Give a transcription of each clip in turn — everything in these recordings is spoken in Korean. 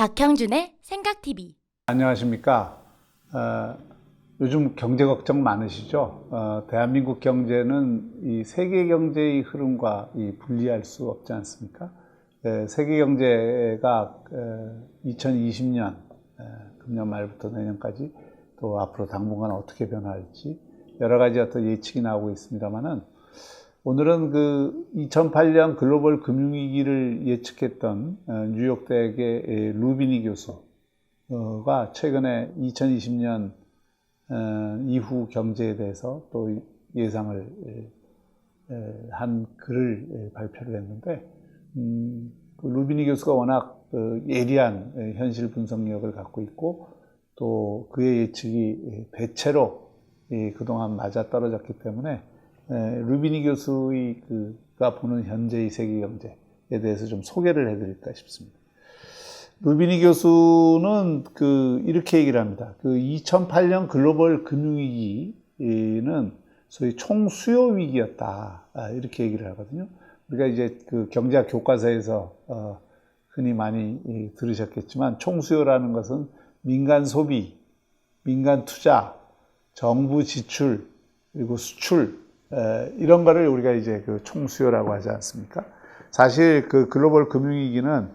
박형준의 생각TV. 안녕하십니까. 어, 요즘 경제 걱정 많으시죠? 어, 대한민국 경제는 이 세계 경제의 흐름과 이 분리할 수 없지 않습니까? 에, 세계 경제가 2020년 금년 말부터 내년까지 또 앞으로 당분간 어떻게 변화할지 여러 가지 어떤 예측이 나오고 있습니다만은 오늘은 그 2008년 글로벌 금융위기를 예측했던 어, 뉴욕 대학의 루비니 교수가 최근에 2020년 어, 이후 경제에 대해서 또 예상을 한 글을 발표를 했는데 음, 그 루비니 교수가 워낙 그 예리한 현실 분석력을 갖고 있고 또 그의 예측이 대체로 그동안 맞아 떨어졌기 때문에 루비니 교수의 그가 보는 현재의 세계 경제에 대해서 좀 소개를 해드릴까 싶습니다. 루비니 교수는 그 이렇게 얘기를 합니다. 그 2008년 글로벌 금융위기는 소위 총 수요 위기였다 아, 이렇게 얘기를 하거든요. 우리가 이제 그 경제학 교과서에서 어 흔히 많이 들으셨겠지만 총수요라는 것은 민간 소비, 민간 투자, 정부 지출 그리고 수출 이런 거를 우리가 이제 그 총수요라고 하지 않습니까? 사실 그 글로벌 금융위기는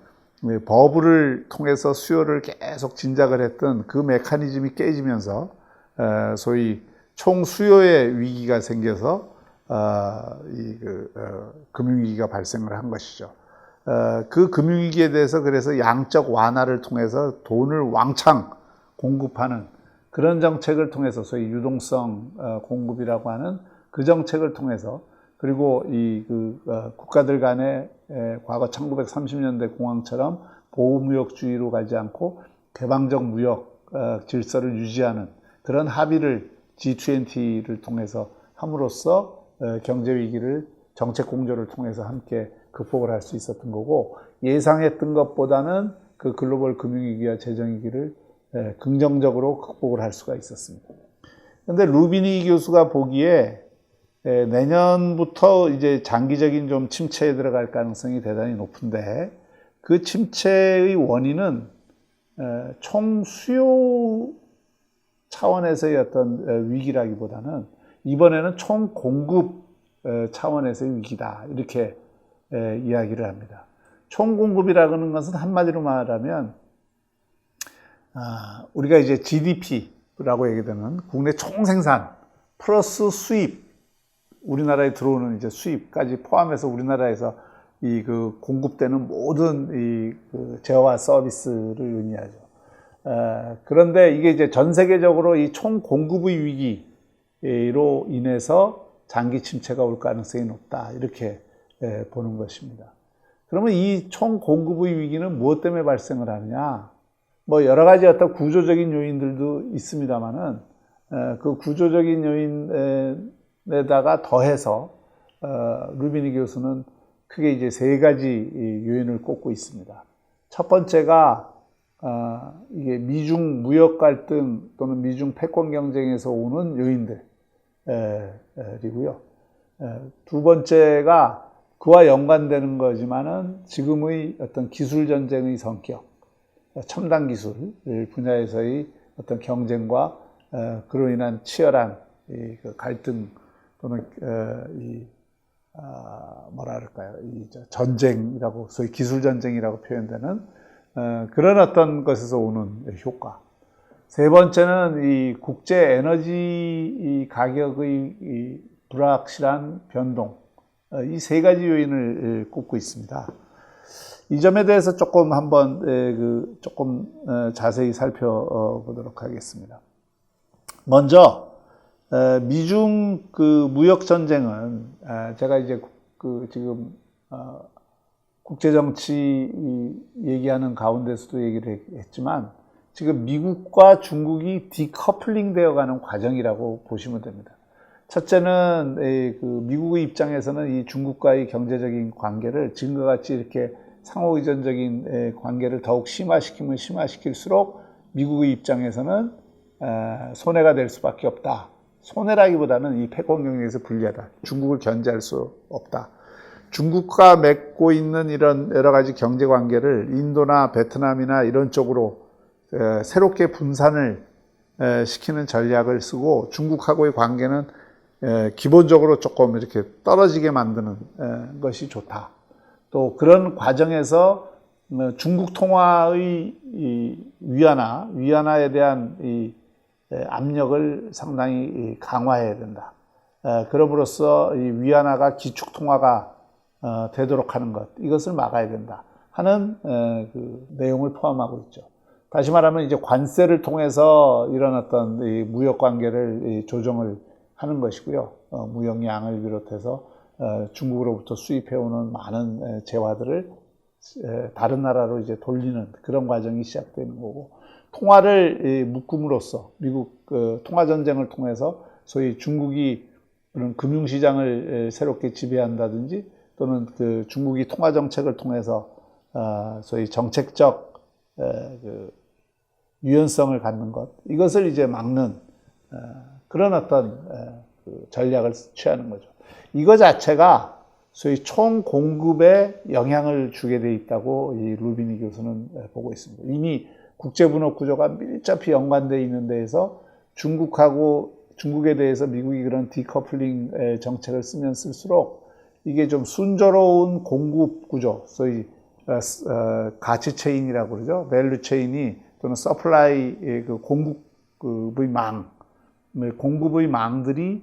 버블을 통해서 수요를 계속 진작을 했던 그 메커니즘이 깨지면서 소위 총수요의 위기가 생겨서 어, 이그 어, 금융위기가 발생을 한 것이죠. 어, 그 금융위기에 대해서 그래서 양적 완화를 통해서 돈을 왕창 공급하는 그런 정책을 통해서 소위 유동성 공급이라고 하는 그 정책을 통해서 그리고 이 그 국가들 간의 과거 1930년대 공황처럼 보호무역주의로 가지 않고 개방적 무역 질서를 유지하는 그런 합의를 G20를 통해서 함으로써 경제 위기를 정책 공조를 통해서 함께 극복을 할 수 있었던 거고 예상했던 것보다는 그 글로벌 금융위기와 재정위기를 긍정적으로 극복을 할 수가 있었습니다. 그런데 루비니 교수가 보기에 내년부터 이제 장기적인 좀 침체에 들어갈 가능성이 대단히 높은데 그 침체의 원인은 총 수요 차원에서의 어떤 위기라기보다는 이번에는 총 공급 차원에서의 위기다 이렇게 이야기를 합니다. 총 공급이라는 것은 한마디로 말하면 아, 우리가 이제 GDP라고 얘기되는 국내 총 생산 플러스 수입 우리나라에 들어오는 이제 수입까지 포함해서 우리나라에서 이 그 공급되는 모든 이 그 재화와 서비스를 의미하죠. 에, 그런데 이게 이제 전 세계적으로 이 총 공급의 위기로 인해서 장기 침체가 올 가능성이 높다 이렇게 에, 보는 것입니다. 그러면 이 총 공급의 위기는 무엇 때문에 발생을 하느냐? 뭐 여러 가지 어떤 구조적인 요인들도 있습니다만은 그 구조적인 요인 에다가 더해서 어, 루비니 교수는 크게 이제 세 가지 요인을 꼽고 있습니다. 첫 번째가 어, 이게 미중 무역 갈등 또는 미중 패권 경쟁에서 오는 요인들이고요. 두 번째가 그와 연관되는 거지만은 지금의 어떤 기술 전쟁의 성격, 첨단 기술 분야에서의 어떤 경쟁과 그로 인한 치열한 그 갈등 또는 어, 이 아, 뭐라 그럴까요? 이 전쟁이라고 소위 기술 전쟁이라고 표현되는 어, 그런 어떤 것에서 오는 효과. 세 번째는 이 국제 에너지 가격의 이 불확실한 변동. 어, 이세 가지 요인을 꼽고 있습니다. 이 점에 대해서 조금 한번 그 조금 자세히 살펴보도록 하겠습니다. 먼저 미중 그 무역 전쟁은 제가 이제 그 지금 어, 국제 정치 얘기하는 가운데서도 얘기를 했지만 지금 미국과 중국이 디커플링 되어가는 과정이라고 보시면 됩니다. 첫째는 그 미국의 입장에서는 이 중국과의 경제적인 관계를 지금과 같이 이렇게 상호 의존적인 관계를 더욱 심화시키면 심화시킬수록 미국의 입장에서는 손해가 될 수밖에 없다. 손해라기보다는 이 패권 경쟁에서 불리하다. 중국을 견제할 수 없다. 중국과 맺고 있는 이런 여러 가지 경제 관계를 인도나 베트남이나 이런 쪽으로 에, 새롭게 분산을 에, 시키는 전략을 쓰고 중국하고의 관계는 에, 기본적으로 조금 이렇게 떨어지게 만드는 에, 것이 좋다. 또 그런 과정에서 어, 중국 통화의 이 위안화, 위안화에 대한 이 에, 압력을 상당히 이 강화해야 된다. 에, 그럼으로써 이 위안화가 기축 통화가 어, 되도록 하는 것 이것을 막아야 된다 하는 에, 그 내용을 포함하고 있죠. 다시 말하면 이제 관세를 통해서 이 무역 관계를 이 조정을 하는 것이고요. 어, 무역량을 비롯해서 어, 중국으로부터 수입해오는 많은 에, 재화들을 에, 다른 나라로 이제 돌리는 그런 과정이 시작되는 거고 통화를 이, 묶음으로써 미국 그 통화 전쟁을 통해서 소위 중국이 그런 금융시장을 에, 새롭게 지배한다든지 또는 그 중국이 통화 정책을 통해서 어, 소위 정책적 에, 그 유연성을 갖는 것 이것을 이제 막는 어, 그런 어떤 에, 그 전략을 취하는 거죠. 이거 자체가 소위 총 공급에 영향을 주게 돼 있다고 이 루비니 교수는 에, 보고 있습니다. 이미 국제분업 구조가 밀접히 연관되어 있는 데에서 중국하고 중국에 대해서 미국이 그런 디커플링 에, 정책을 쓰면 쓸수록 이게 좀 순조로운 공급 구조, 소위 어, 스- 어, 가치 체인이라고 그러죠. 밸류 체인이 또는 서플라이의 그 공급의 망, 뭐 공급의 망들이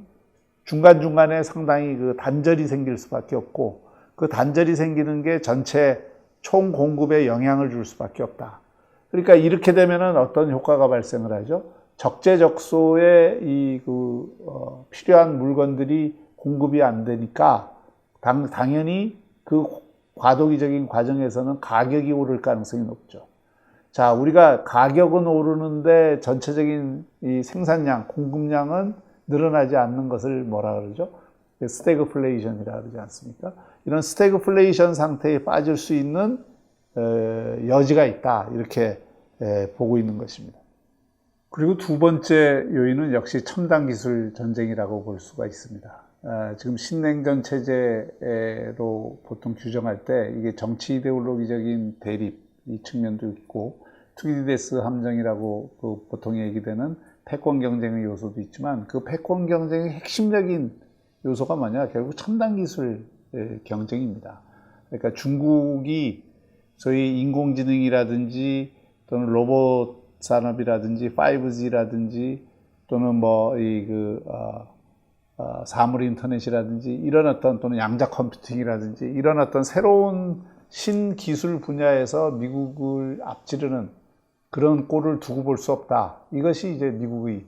중간중간에 상당히 그 단절이 생길 수밖에 없고 그 단절이 생기는 게 전체 총 공급에 영향을 줄 수밖에 없다. 그러니까 이렇게 되면은 어떤 효과가 발생을 하죠? 적재적소에 이그 어, 필요한 물건들이 공급이 안 되니까 당, 당연히 그 과도기적인 과정에서는 가격이 오를 가능성이 높죠. 자, 우리가 가격은 오르는데 전체적인 이 생산량, 공급량은 늘어나지 않는 것을 뭐라 그러죠? 스태그플레이션이라 그러지 않습니까? 이런 스태그플레이션 상태에 빠질 수 있는 에, 여지가 있다. 이렇게 에, 보고 있는 것입니다. 그리고 두 번째 요인은 역시 첨단 기술 전쟁이라고 볼 수가 있습니다. 아, 지금 신냉전 체제로 보통 규정할 때 이게 정치 이데올로기적인 대립 이 측면도 있고 투기디데스 함정이라고 그 보통 얘기되는 패권 경쟁의 요소도 있지만 그 패권 경쟁의 핵심적인 요소가 뭐냐 결국 첨단 기술 의 경쟁입니다. 그러니까 중국이 소위 인공지능이라든지 또는 로봇 산업이라든지 5G라든지 또는 뭐 이그 어, 어, 사물 인터넷이라든지 이런 어떤 또는 양자 컴퓨팅이라든지 이런 어떤 새로운 신기술 분야에서 미국을 앞지르는 그런 꼴을 두고 볼 수 없다. 이것이 이제 미국의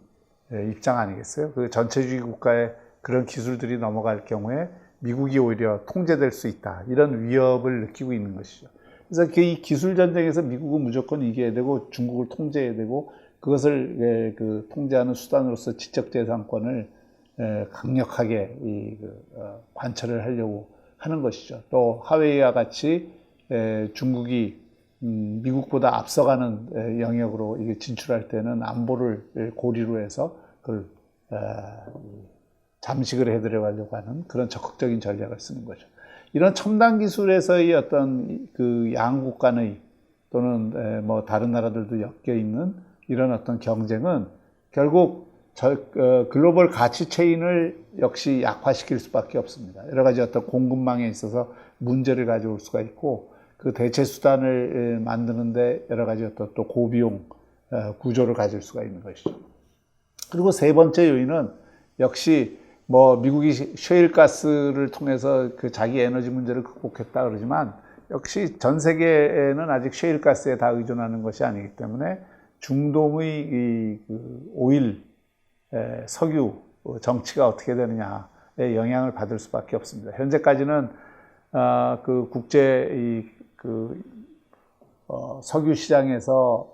예, 입장 아니겠어요? 그 전체주의 국가에 그런 기술들이 넘어갈 경우에 미국이 오히려 통제될 수 있다. 이런 위협을 느끼고 있는 것이죠. 그래서 그이 기술 전쟁에서 미국은 무조건 이겨야 되고 중국을 통제해야 되고 그것을 예, 그 통제하는 수단으로서 지적재산권을 에, 강력하게 이, 그, 어, 관철을 하려고 하는 것이죠. 또 하웨이와 같이 에, 중국이 음, 미국보다 앞서가는 에, 영역으로 이게 진출할 때는 안보를 에, 고리로 해서 그걸 에, 잠식을 해들어가려고 하는 그런 적극적인 전략을 쓰는 거죠. 이런 첨단 기술에서의 어떤 그 양국 간의 또는 에, 뭐 다른 나라들도 엮여 있는 이런 어떤 경쟁은 결국 저, 어, 글로벌 가치 체인을 역시 약화시킬 수밖에 없습니다. 여러 가지 어떤 공급망에 있어서 문제를 가져올 수가 있고 그 대체 수단을 에, 만드는데 여러 가지 어떤 또 고비용 어, 구조를 가질 수가 있는 것이죠. 그리고 세 번째 요인은 역시 뭐 미국이 셰일가스를 통해서 그 자기 에너지 문제를 극복했다 그러지만 역시 전 세계에는 아직 셰일가스에 다 의존하는 것이 아니기 때문에 중동의 이그 오일 에, 석유 어, 정치가 어떻게 되느냐에 영향을 받을 수밖에 없습니다. 현재까지는 어, 그 국제 이그 어, 석유 시장에서 이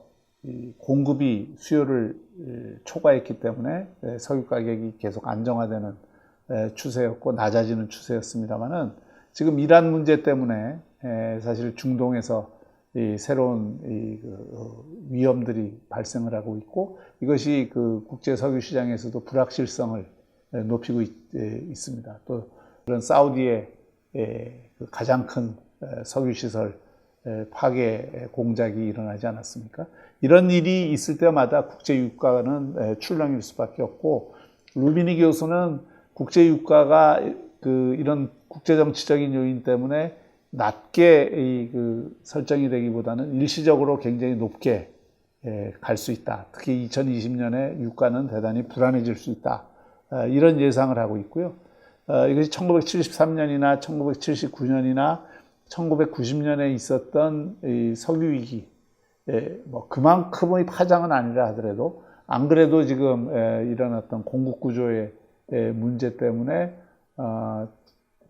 공급이 수요를 에, 초과했기 때문에 에, 석유 가격이 계속 안정화되는 에, 추세였고 낮아지는 추세였습니다만은 지금 이란 문제 때문에 에, 사실 중동에서 이 새로운 이 그, 어, 위험들이 발생을 하고 있고 이것이 그 국제 석유 시장에서도 불확실성을 에, 높이고 있, 습니다 또 그런 사우디의 에, 그 가장 큰 에, 석유 시설 에, 파괴 공작이 일어나지 않았습니까? 이런 일이 있을 때마다 국제 유가는 에, 출렁일 수밖에 없고 루비니 교수는 국제 유가가 그 이런 국제 정치적인 요인 때문에 낮게 이그 설정이 되기보다는 일시적으로 굉장히 높게 예, 갈수 있다. 특히 2020년에 유가는 대단히 불안해질 수 있다. 어, 이런 예상을 하고 있고요. 어, 이것이 1973년이나 1979년이나 1990년에 있었던 이 석유 위기, 예, 뭐 그만큼의 파장은 아니라 하더라도 안 그래도 지금 에, 일어났던 공급 구조의 에, 문제 때문에 어,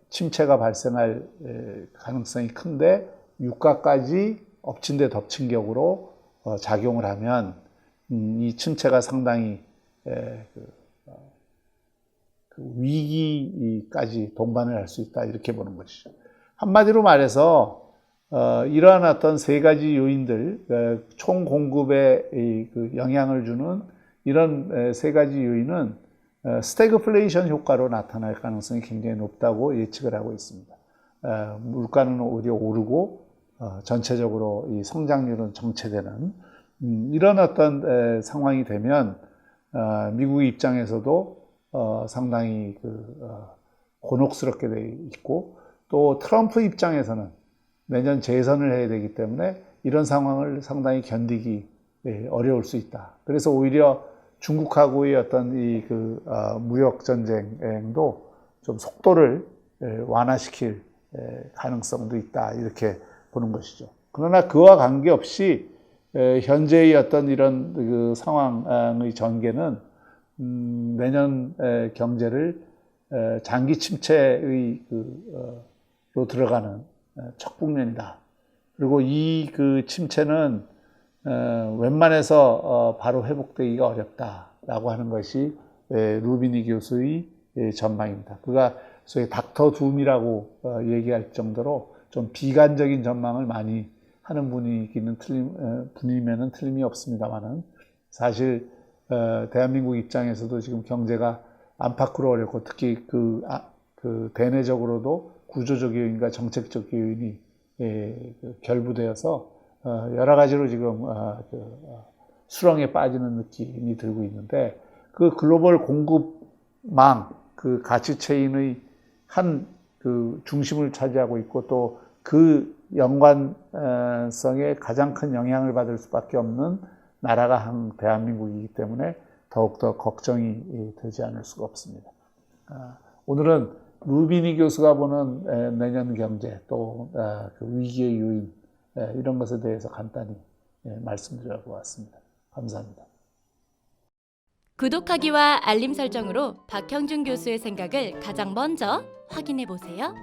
침체가 발생할 에, 가능성이 큰데 유가까지 엎친 데 덮친 격으로 어, 작용을 하면 음, 이 침체가 상당히 에, 그, 어, 그 위기까지 동반을 할 수 있다 이렇게 보는 것이죠. 한마디로 말해서 어, 이러한 어떤 세 가지 요인들, 어, 총 공급에 이, 그 영향을 주는 이런 에, 세 가지 요인은 어, 스태그플레이션 효과로 나타날 가능성이 굉장히 높다고 예측을 하고 있습니다. 어, 물가는 오히려 오르고 어, 전체적으로 이 성장률은 정체되는 음, 이런 어떤 에, 상황이 되면 어, 미국의 입장에서도 어, 상당히 그, 어, 곤혹스럽게 돼 있고 또 트럼프 입장에서는 내년 재선을 해야 되기 때문에 이런 상황을 상당히 견디기 예, 어려울 수 있다. 그래서 오히려 중국하고의 어떤 이 그 무역 전쟁도 좀 속도를 예, 완화시킬 예, 가능성도 있다 이렇게 보는 것이죠. 그러나 그와 관계없이 에, 현재의 어떤 이런 그 상황의 전개는 음, 내년 에, 경제를 에, 장기 침체의 그, 어, 로 들어가는 국면이다. 그리고 이 그 침체는 어, 웬만해서 어, 바로 회복되기가 어렵다라고 하는 것이 에, 루비니 교수의 예, 전망입니다. 그가 소위 닥터 둠이라고 어, 얘기할 정도로 좀 비관적인 전망을 많이 하는 분이기는 틀림 어, 분이면은 틀림이 없습니다만은 사실 어, 대한민국 입장에서도 지금 경제가 안팎으로 어렵고 특히 그, 아, 그 대내적으로도 구조적 요인과 정책적 요인이 예, 그 결부되어서 어, 여러 가지로 지금 어, 그, 어, 수렁에 빠지는 느낌이 들고 있는데 그 글로벌 공급망 그 가치 체인의 한 그 중심을 차지하고 있고 또 그 연관성에 가장 큰 영향을 받을 수밖에 없는 나라가 한 대한민국이기 때문에 더욱더 걱정이 되지 않을 수가 없습니다. 아, 오늘은 루비니 교수가 보는 에, 내년 경제 또 아, 그 위기의 요인 에, 이런 것에 대해서 간단히 예, 말씀드려 보았습니다. 감사합니다. 구독하기와 알림 설정으로 박형준 교수의 생각을 가장 먼저 확인해 보세요.